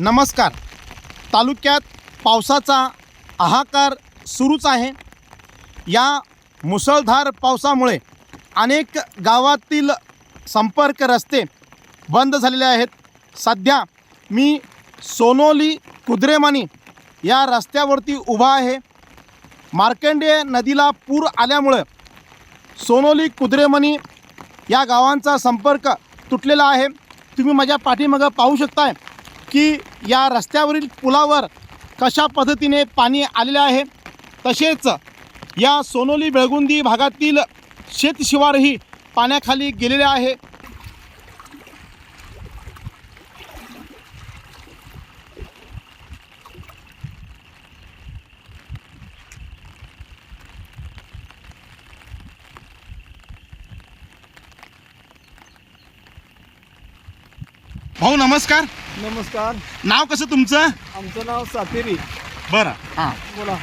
नमस्कार. तालुक्यात पावसाचा हाहाकार सुरूच आहे. या मुसळधार पावसामुळे अनेक गावातील संपर्क रस्ते बंद झालेले आहेत. सध्या मी सोनोली कुद्रेमानी या रस्त्यावरती उभा आहे. मार्कंडेय नदीला पूर आल्यामुळं सोनोली कुद्रेमणी या गावांचा संपर्क तुटलेला आहे. तुम्ही माझ्या पाठीमागं पाहू शकताय. की या रस्त्यावरील पुलावर कशा पद्धतीने पाणी आलेले आहे? तसेच या सोनोली बेळगुंदी भागातील शेतशिवारही पाण्याखाली गेलेले आहे. भाऊ नमस्कार. नमस्कार. नाव कसं तुमचं? आमचं नाव सातेरी. बरं. हां. बोला.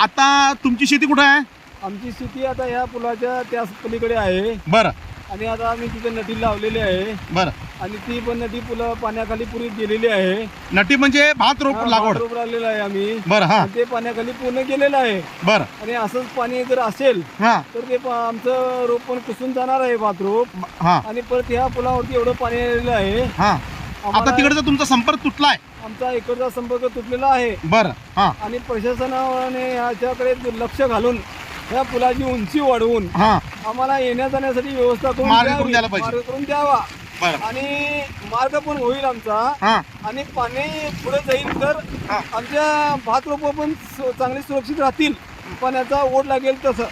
आता तुमची शेती कुठं आहे? आमची शेती आता ह्या पुलाच्या त्या पलीकडे आहे. बरं. आणि आता आम्ही तिथे नटी लावलेली आहे. बरं. आणि ती पण नदी पुला पाण्याखाली पुरी गेलेली आहे. नटी म्हणजे भात रोप हा, लागवड. भात लावलेला आहे आम्ही. बरं हां. आणि ते पाण्याखाली पूर्ण गेलेलं आहे. बरं. आणि असंच पाणी जर असेल हां. तर ते पा- आमचं रोप पण कुसून जाणार आहे भात रोप. हां. आणि परत ह्या पुलावरती एवढं पाणी आलेलं आहे. हां. आता तिकडचा तुमचा संपर्क तुटलाय? आमचा इकडचा संपर्क तुटलेला आहे. बरं हां. आणि प्रशासनाने ह्याच्याकडे लक्ष घालून ह्या पुलाची उंची वाढवून हां. आम्हाला येण्या जाण्यासाठी व्यवस्था करून मार्ग द्यावी. करून द्यायला पाहिजे. मार्ग करून द्यावा. बरं. आणि मार्ग पण होईल आमचा. आणि पाणी पुढे जाईल तर हा. आमच्या भात रोप पण सु- चांगले सुरक्षित राहतील. पाण्याचा ओढ लागेल तसं.